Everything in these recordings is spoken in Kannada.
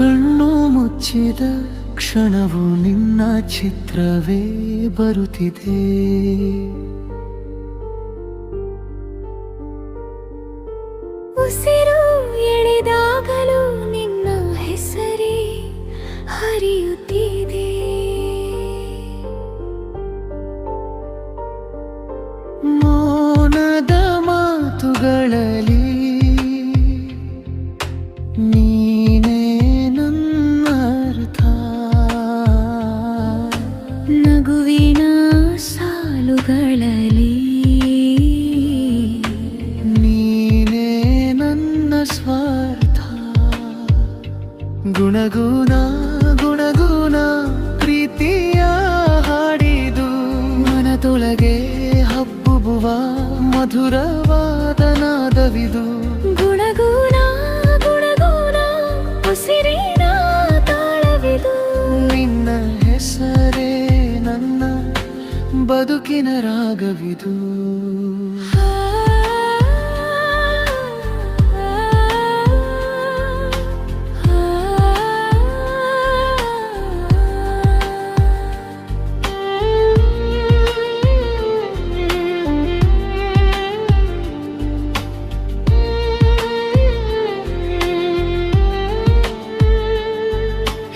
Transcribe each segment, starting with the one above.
ಕಣ್ಣು ಮುಚ್ಚಿದ ಕ್ಷಣವು ನಿನ್ನ ಚಿತ್ರವೇ ಬರುತ್ತಿದೆ. ಉಸಿರು ಎಳೆದಾಗಲೂ ನಿನ್ನ ಹೆಸರೇ ಹರಿಯುತ್ತಿದೆ. ಮೌನದ ಮಾತುಗಳಲ್ಲಿ ಗುಣಗುಣ ಗುಣಗುಣ ಪ್ರೀತಿಯ ಹಾಡಿದು. ಮನದೊಳಗೆ ಹಬ್ಬುಬುವ ಮಧುರವಾದ ಮಧುರವಾದನಾದವಿದು. ಗುಣಗುಣ ಗುಣಗುಣ ಉಸಿರಿನ ತಾಳವಿದು. ನಿನ್ನ ಹೆಸರೇ ನನ್ನ ಬದುಕಿನ ರಾಗವಿದು.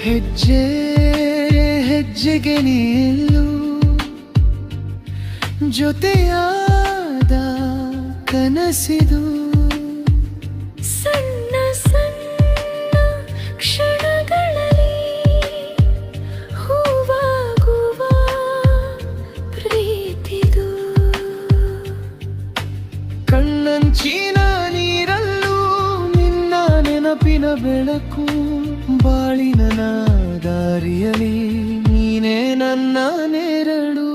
ಹೆಜ್ಜೆ ಹೆಜ್ಜೆಗೆ ನಿಲ್ಲು ಜೊತೆಯಾದ ಕನಸಿದು. ಸಣ್ಣ ಸಣ್ಣ ಕ್ಷಣಗಳಲ್ಲಿ ಹೂವಾಗುವ ಪ್ರೀತಿದು. ಕಣ್ಣಂಚಿನ ನೆನಪಿನ ಬೆಳಕು ಬಾಳಿನ ದಾರಿಯಲಿ ನೀನೇ ನನ್ನ ನೆರಳು.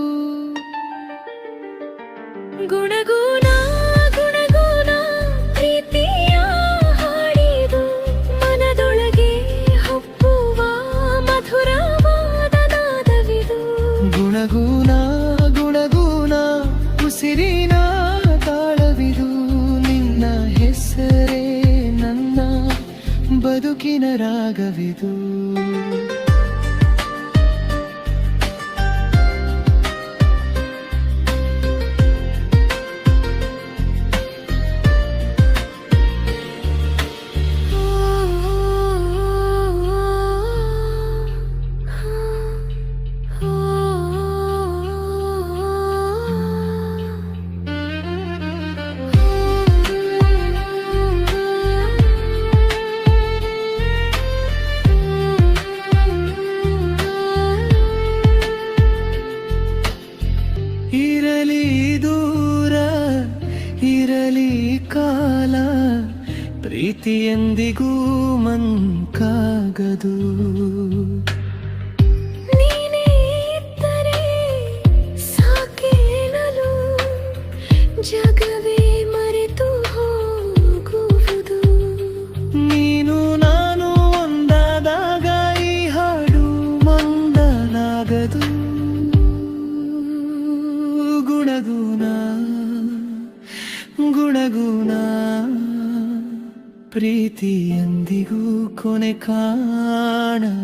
ಗುಣಗುಣ ಬದುಕಿನ ರಾಗವಿದು ಇರಲಿ ದೂರ ಇರಲಿ ಕಾಲ ಪ್ರೀತಿಯೆಂದಿಗೂ ಮಂಕಾಗದು ಗುಣಗುಣ ಪ್ರೀತಿಯಂದಿಗೂ ಕೊನೆ ಕಾಣದು